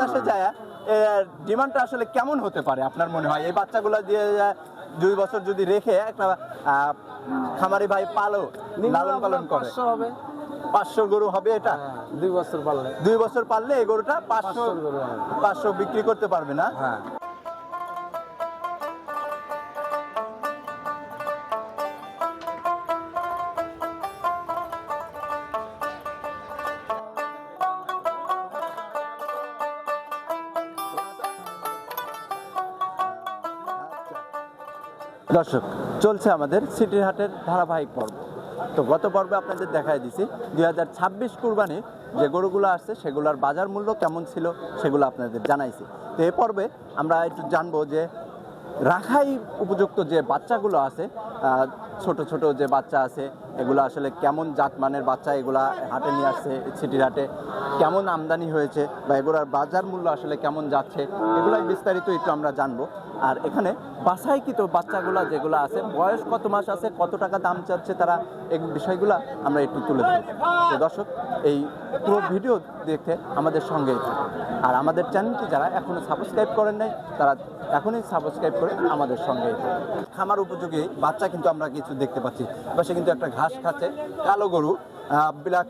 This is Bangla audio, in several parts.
সাতাশে যায় ডিমান্ডটা আসলে কেমন হতে পারে আপনার মনে হয়? এই বাচ্চাগুলো দিয়ে দুই বছর যদি রেখে একটা আহ, খামারি ভাই পালো লালন পালন করে। পাঁচশো হবে। পাঁচশো গরু হবে এটা? হ্যাঁ, দুই বছর পারলে দুই বছর পারলে এই গরুটা পাঁচশো 500 গরু হবে। পাঁচশো বিক্রি করতে পারবে না? দর্শক, চলছে আমাদের সিটির হাটের ধারাবাহিক পর্ব। তো গত পর্বে আপনাদের দেখাই দিছি, দুই হাজার ছাব্বিশ কুরবানি যে গরুগুলো আসছে, সেগুলোর বাজার মূল্য কেমন ছিল সেগুলো আপনাদের জানাইছি। তো এ পর্বে আমরা একটু জানব যে রাখাই উপযুক্ত যে বাচ্চাগুলো আছে ছোট ছোট যে বাচ্চা আছে, এগুলো আসলে কেমন জাতমানের বাচ্চা এগুলা হাটে নিয়ে আসছে, সিটির হাটে, কেমন আমদানি হয়েছে বা এগুলোর বাজার মূল্য আসলে কেমন যাচ্ছে, এগুলাই বিস্তারিত একটু আমরা জানব। আর এখানে বাসাইকৃত বাচ্চাগুলা যেগুলো আছে, বয়স কত মাস আছে, কত টাকা দাম চাচ্ছে তারা, এই বিষয়গুলো আমরা একটু তুলে ধরব। তো দর্শক, এই পুরো ভিডিও দেখতে আমাদের সঙ্গেই আর আমাদের চ্যানেলটি যারা এখনও সাবস্ক্রাইব করেন নাই, তারা এখনই সাবস্ক্রাইব করে আমাদের সঙ্গেই। খামার উপযোগী, বাচ্চা কিন্তু আমরা কিছু দেখতে পাচ্ছি। বা সে কিন্তু একটা ঘাস খাচ্ছে, কালো গরু ব্ল্যাক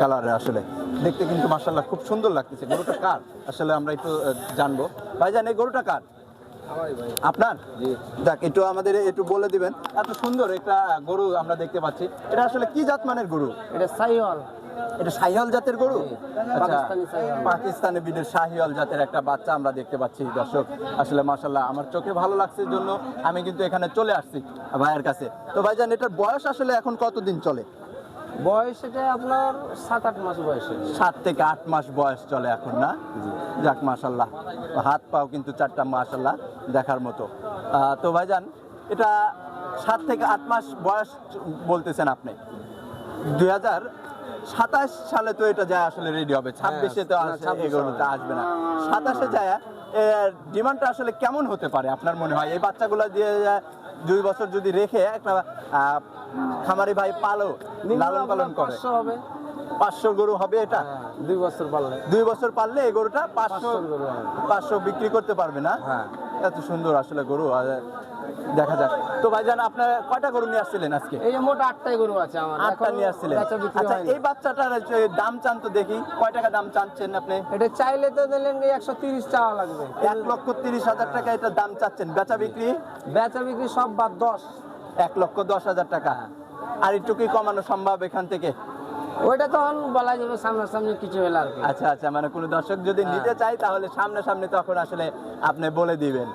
কালারের আসলে। দেখতে কিন্তু মার্শাল্লাহ খুব সুন্দর লাগতেছে। গরুটা কার? আসলে আমরা একটু জানব। ভাইজান, এই গরুটা কার? আপনার? দেখ একটু আমাদের একটু বলে দিবেন। এত সুন্দর একটা গরু আমরা দেখতে পাচ্ছি। এটা আসলে কি জাত মানের গরু? এটা সাইওয়াল। এটা জাতের গরু? আচ্ছা পাকিস্তানি। বিদের জাতের একটা বাচ্চা আমরা দেখতে পাচ্ছি দর্শক। আসলে মাশাল্লাহ আমার চোখে ভালো লাগছে জন্য আমি কিন্তু এখানে চলে আসছি ভাইয়ের কাছে। তো ভাইজান এটার বয়স আসলে এখন কতদিন চলে? বয়স এটা আপনার সাত আট মাস বয়সে। সাত থেকে আট মাস বয়স চলে এখন না? যাক মাশাল্লাহ হাত পাও কিন্তু চারটা মাশাল্লাহ দেখার মতো। তো ভাইজান এটা সাত থেকে আট মাস বয়স বলতেছেন আপনি। দুই হাজার সাতাশ সালে তো এটা যায় আসলে রেডি হবে। ছাব্বিশে তো না, আসে 26 এগুলোতে আসবে না। সাতাশে যায় ডিমান্ডটা আসলে কেমন হতে পারে আপনার মনে হয়? এই বাচ্চাগুলো দিয়ে দুই বছর যদি রেখে একটা আহ, খামারি ভাই পালো লালন পালন করে। পাঁচশো হবে। পাঁচশো গরু হবে এটা? হ্যাঁ, দুই বছর পাললে দুই বছর পাললে এই গরুটা পাঁচশো 500 গরু হবে। পাঁচশো বিক্রি করতে পারবে না? হ্যাঁ। এত সুন্দর আসলে গরু দেখা যাক। তো ভাইজান আপনার কয়টা গরু নিয়ে আসছিলেন আজকে? এই যে মোট আটটাই গরু আছে আমার। আটটা নিয়ে আসছিলেন। আচ্ছা এই বাচ্চাটার দাম চান তো দেখি কয় টাকা দাম চাচ্ছেন আপনি? এটা চাইলে তো দিলেন একশো তিরিশ চাওয়া লাগবে। এক লক্ষ তিরিশ হাজার টাকা এটা দাম চাচ্ছেন। বেচা বিক্রি? বেচা বিক্রি সব বাদ দশ। এক লক্ষ দশ হাজার টাকা। আর একটু কি কমানো সম্ভব এখান থেকে? ওইটা তখন বলা যাবে সামনাসামনি কিছু হলে আর আচ্ছা আচ্ছা মানে কোনো দর্শক যদি হ্যাঁ। নিতে চায় তাহলে সামনে সামনে তখন আসলে আপনি বলে দিবেন।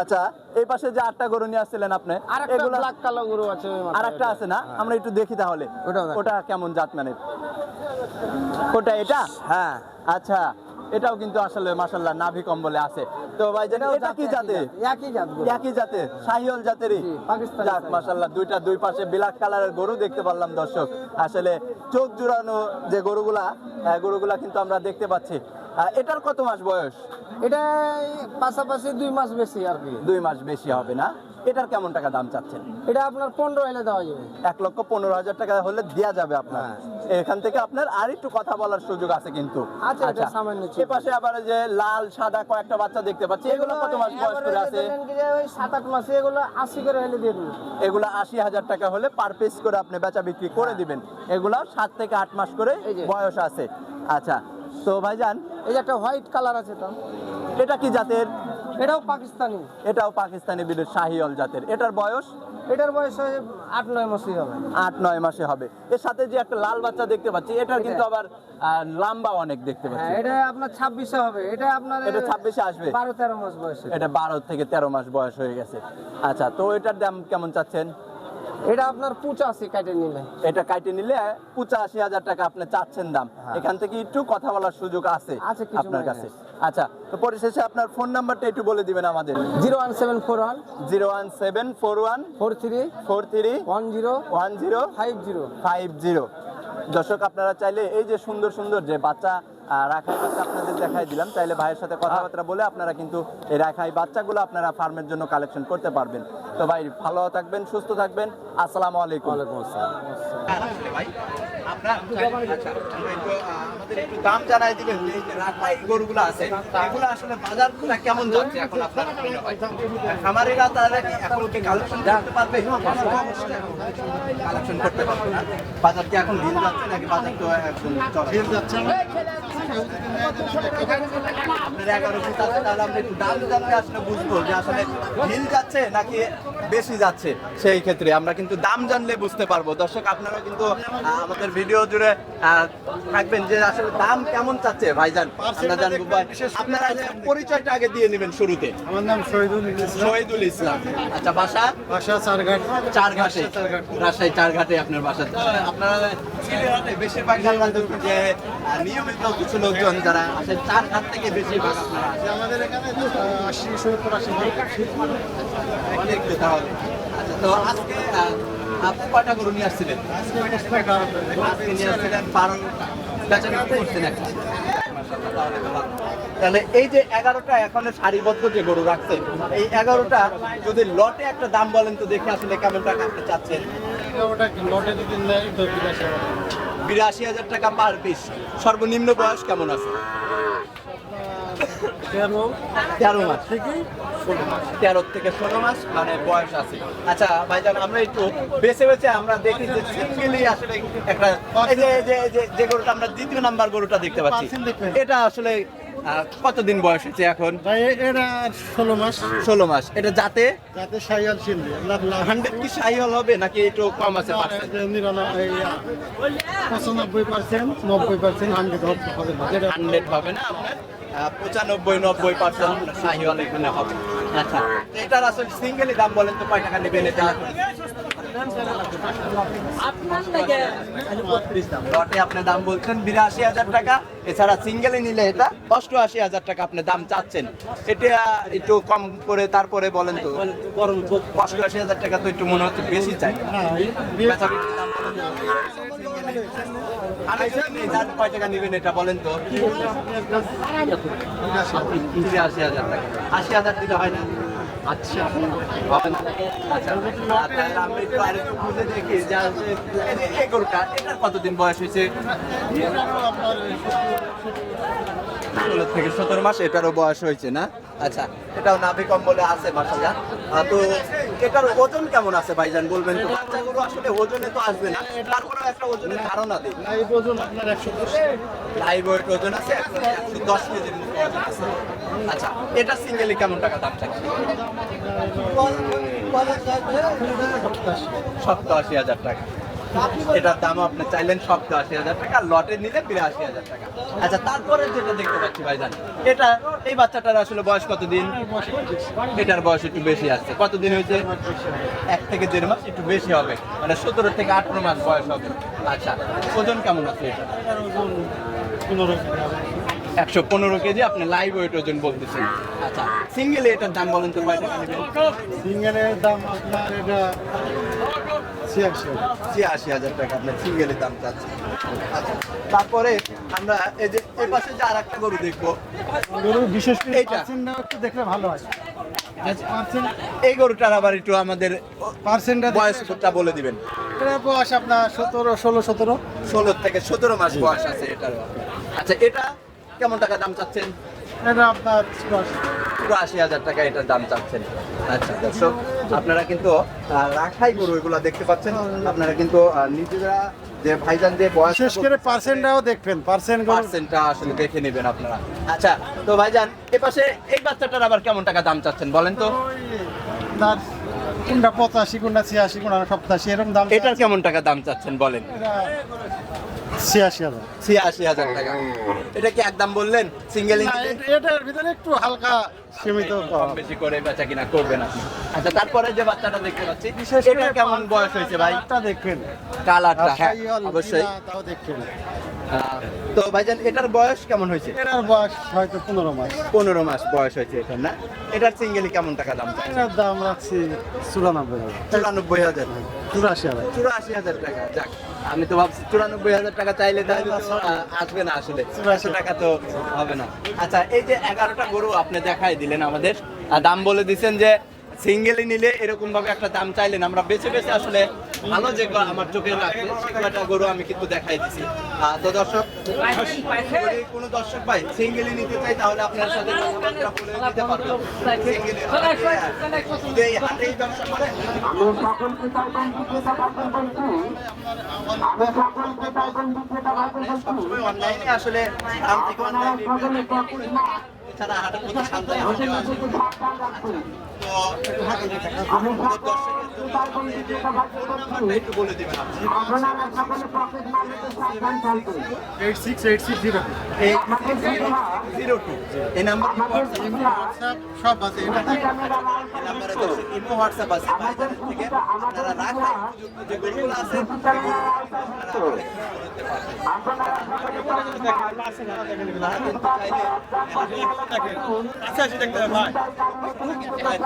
আচ্ছা এই পাশে যে আটটা গরু নিয়ে আসছিলেন আপনি আর একটা ব্ল্যাক কালো গরু আছে না? আমরা একটু দেখি তাহলে ওটা কেমন জাত মানের ওটা এটা? হ্যাঁ। আচ্ছা এটাও কিন্তু আসলে নাভি কম্বলে আছে। তো ভাই জানি এটা কি জাতে একই জাত। একই শাহিওল জাতেরই? যাক দুইটা দুই পাশে ব্ল্যাক কালারের গরু দেখতে পারলাম দর্শক। আসলে চোখ জুড়ানো যে গরুগুলা গরুগুলা কিন্তু আমরা দেখতে পাচ্ছি। এটার কত মাস বয়স? এটা পাশাপাশি দুই মাস বেশি আর কি। দুই মাস বেশি হবে না? এটার কেমন টাকা দাম চাচ্ছেন? এটা আপনার পনেরো এলে দেওয়া যাবে। এক লক্ষ পনেরো হাজার টাকা হলে দেওয়া যাবে আপনার। হ্যাঁ। এখান থেকে আপনার আর একটু কথা বলার সুযোগ আছে কিন্তু। সামান্য এ পাশে আবার যে লাল সাদা কয়েকটা বাচ্চা দেখতে পাচ্ছি। এগুলো কত মাস বয়স করে আছে? ওই সাত আট মাসে এগুলো আশি করে হলে দিয়ে দেবো এগুলো আশি হাজার টাকা হলে পার পিস করে আপনি বেচা বিক্রি করে দিবেন। এগুলো সাত থেকে আট মাস করে হ্যাঁ। বয়স আছে। আচ্ছা তো ভাইজান এই যে একটা হোয়াইট কালার আছে তো এটা কি জাতের? এটাও পাকিস্তানি। এটাও পাকিস্তানি বিলের শাহিওল জাতের। এটার বয়স? এটার বয়স আট নয় মাসই হবে। আট নয় মাসে হবে। এর সাথে যে একটা লাল বাচ্চা দেখতে পাচ্ছি এটার কিন্তু আবার লম্বা অনেক দেখতে হ্যাঁ পাচ্ছি। এটা আপনার ছাব্বিশে হবে। এটা আপনার এটা 26 এ আসবে? বারো তেরো মাস বয়সে। এটা বারো থেকে তেরো মাস বয়স হয়ে গেছে। আচ্ছা তো এটার দাম কেমন চাচ্ছেন? এটা আপনার পঁচাশি কাটে নিলে। এটা কাটে নিলে পঁচাশি হাজার টাকা আপনি চাচ্ছেন দাম। এখান থেকে একটু কথা বলার সুযোগ আছে হ্যাঁ। আপনার কাছে। আচ্ছা তো পরিশেষে আপনার ফোন নাম্বারটা একটু বলে দিবেন আমাদের। Zero one seven four one. Zero one seven four one. Four three. Four three. One zero. One zero. Five zero. Five zero. দর্শক আপনারা চাইলে এই যে সুন্দর সুন্দর যে বাচ্চা রাখাই বাচ্চা আপনাদের দেখাই দিলাম। তাহলে ভাইয়ের সাথে কথাবার্তা বলে আপনারা কিন্তু এই রাখাই বাচ্চাগুলো আপনারা ফার্মের জন্য কালেকশন করতে পারবেন। তো ভাই ভালো থাকবেন সুস্থ থাকবেন। আসসালামু আলাইকুম। ওয়ালাইকুম আসসালাম। ভাই আচ্ছা আমরা একটু, আহ, আমাদের একটু দাম জানাই দিবেন যে রাখাই গরুগুলো আছে এগুলো আসলে বাজারটা কেমন যাচ্ছে এখন আপনার? খামারিরা তারা কি এখন কি কালেকশন করতে পারবে? কালেকশন করতে পারবে না। বাজার কি এখন ভিড় যাচ্ছে নাকি বাজার তো একদম যাচ্ছে আপনার এগারো ফুট আছে তাহলে আমরা একটু দাম জানলে আসলে বুঝব যে আসলে ভিল যাচ্ছে নাকি বেশি যাচ্ছে সেই ক্ষেত্রে। আমরা কিন্তু দাম জানলে বুঝতে পারব। দর্শক আপনারা কিন্তু আমাদের ভিডিও জুড়ে থাকবেন যে আসলে দাম কেমন চাচ্ছে ভাইজান? আমরা জানব আপনারা পরিচয়টা আগে দিয়ে নেবেন শুরুতে। আমার নাম শহীদুল ইসলাম। শহীদুল ইসলাম। আচ্ছা বাসা? বাসা চারঘাট। চার ঘাটে রাজশাহী চার ঘাটে আপনার বাসা। আপনারা সিলেটে বেশিরভাগ যে নিয়মিত কিছু লোকজন যারা আসেন চার ঘাট থেকে বেশিরভাগ আপনারা। আমাদের এখানে আশি সত্তর আশি অনেক তাহলে আচ্ছা তো আজকে আপনি কয়টা গরু নিয়ে আসছিলেন? তাহলে এই যে এগারোটা এখন সারিবদ্ধ যে গরু রাখছে, এই এগারোটা যদি লটে একটা দাম বলেন তো দেখে আসলে কেমন টাকা আপনি চাচ্ছেন? বিরাশি হাজার টাকা পার পিস সর্বনিম্ন বয়স কেমন আছে? তেরো তেরো মাস থেকে ষোলো মাস। তেরো থেকে ষোলো মাস মানে বয়স আছে। আচ্ছা ভাইজান আমরা একটু বেছে বেছে আমরা দেখি যে সিঙ্গেলি আসলে একটা এই যে যে যে যে গরুটা আমরা দ্বিতীয় নাম্বার গরুটা দেখতে পাচ্ছি। এটা আসলে কতদিন বয়স হয়েছে এখন? এরা ষোলো মাস। ষোলো মাস। এটা যাতে যাতে সাইয়াল সিন্ধি হান্ড্রেড কি সাইহল হবে নাকি একটু কম আছে? পঁচানব্বই পার্সেন্ট নব্বই পার্সেন্ট হান্ড্রেড হবে না? হান্ড্রেড হবে না আপনার? পঁচানব্বই, নব্বই পার্সেন্ট সাহিওয়াল এখানে হবে। আচ্ছা এটার আসলে সিঙ্গেলি দাম বলেন তো, কয় টাকা নেবেন? এটা লটে আপনি দাম বলছেন বিরাশি হাজার টাকা। এছাড়া সিঙ্গেলে নিলে এটা অষ্টআশি হাজার টাকা আপনি দাম চাচ্ছেন। এটা একটু কম করে তারপরে বলেন তো। অষ্টআশি হাজার টাকা তো একটু মনে হচ্ছে বেশি চাই। কয় টাকা নেবেন এটা বলেন তো? তিরাশি হাজার টাকা। আশি হাজার দিলে হয় না? আচ্ছা। আচ্ছা আরেকটু দেখি যে এই গরুটা এটার কতদিন বয়স হয়েছে? ষোলো থেকে সতেরো মাস এটারও বয়স হয়েছে না? আচ্ছা এটাও নাভি কম্বলে আছে মাসাল্লাহ তো এটার ওজন কেমন আছে ভাইজান বলবেন তো? বাচ্চা গরু আসলে ওজনে তো আসবে না তারপরেও একটা ওজনের ধারণা দিই এই ওজন আপনার একশো দশ। লাইভ ওয়েট ওজন আছে একশো দশ কেজির মতো ওজন আছে। আচ্ছা এটা সিঙ্গেলি কেমন টাকা দাম চাচ্ছে সপ্তাহ আশি হাজার টাকা। এটার দাম আপনি চাইলেন সপ্তাহ আশি হাজার টাকা, লটে নিলে বিরাশি হাজার টাকা। আচ্ছা তারপরে যেটা দেখতে পাচ্ছি ভাই ভাইজান, এটা, এই বাচ্চাটার আসলে বয়স কতদিন? এটার বয়স একটু বেশি আসছে কতদিন হয়েছে? এক থেকে দেড় মাস, একটু বেশি হবে। মানে সতেরো থেকে আঠারো মাস বয়স হবে। আচ্ছা ওজন কেমন আছে এটা একশো পনেরো কেজি, আপনি লাইভ ওয়েট ওজন বলতেছেন। আচ্ছা সিঙ্গেলে এটার দাম বলেন তো টাকা সিঙ্গেলের দাম আপনার এটা ছিয়াশি হাজার। ছিয়াশি হাজার টাকা আপনার সিঙ্গেলের দাম চাচ্ছে। আচ্ছা তারপরে আমরা এই যে এই পাশে যে আর একটা গরু দেখব। গরু বিশেষ করে এইটা? একটু দেখলে ভালো হয়। এই গরুটার আবার একটু আমাদের পার্সেন্টটা বয়সটা বলে দিবেন। এটা বয়স আপনার সতেরো ষোলো সতেরো। ষোলো থেকে সতেরো মাস বয়স আছে এটার। আচ্ছা এটা কেমন টাকা দাম চাচ্ছেন? এটা আপনার পুরো আশি হাজার টাকা এটার দাম চাচ্ছেন। আচ্ছা দর্শক আপনারা কিন্তু রাখাই গরু এগুলো দেখতে পাচ্ছেন। আপনারা কিন্তু নিজেরা যে ভাইজান যে বয়স বিশেষ করে পার্সেন্টটাও দেখবেন পার্সেন্ট পার্সেন্টটা আসলে দেখে নেবেন আপনারা। আচ্ছা তো ভাইজান এ পাশে এই বাচ্চাটার আবার কেমন টাকা দাম চাচ্ছেন বলেন তো? তার কোনটা পঁচাশি কোনটা ছিয়াশি কোনটা সপ্তাশি এরকম দাম এটার কেমন টাকা দাম চাচ্ছেন বলেন? ছিয়াশি হাজার। ছিয়াশি হাজার টাকা। এটা কি একদম বললেন? সিঙ্গেল এটার ভিতরে একটু হালকা সীমিত কম। বেশি করে বেচা কিনা করবেন আপনি। আচ্ছা তারপরে যে বাচ্চাটা দেখতে পাচ্ছি বিশেষ করে এটা কেমন বয়স হয়েছে ভাই? টা দেখবেন কালারটা হ্যাঁ অবশ্যই। তাও দেখবেন তো ভাইজান এটার বয়স কেমন হয়েছে? এটার বয়স হয়তো পনেরো মাস। পনেরো মাস বয়স হয়েছে এটার না? এটার সিঙ্গেলি কেমন টাকা দাম এটার দাম রাখছি চুরানব্বই হাজার। চুরানব্বই হাজার। চুরাশি হাজার। চুরাশি হাজার টাকা যাক। আমি তো ভাবছি চুরানব্বই হাজার টাকা চাইলে তাহলে আসবে না আসলে। চুরাশি টাকা তো হবে না। আচ্ছা এই যে এগারোটা গরু আপনি দেখাই দিলেন আমাদের। আর দাম বলে দিচ্ছেন যে সিঙ্গেলি নিলে এরকম ভাবে একটা দাম চাইলেন আমরা বেছে বেছে আসলে ভালো যে আমার চোখে লাগছে সেগুলো গরু আমি কিন্তু দেখাই দিছি। তো দর্শক কোনো দর্শক ভাই সিঙ্গেলি নিতে চাই তাহলে আপনার সাথে কথাবার্তা বলে নিতে সবসময় অনলাইনে আসলে দাম থেকে অনলাইনে এছাড়া হাটের প্রতি সান্তাই হাটে আছে এটা। থেকে আপনারা আপনারা। আপনারা আচ্ছা আচ্ছা দেখতে হবে ভাই বাইরে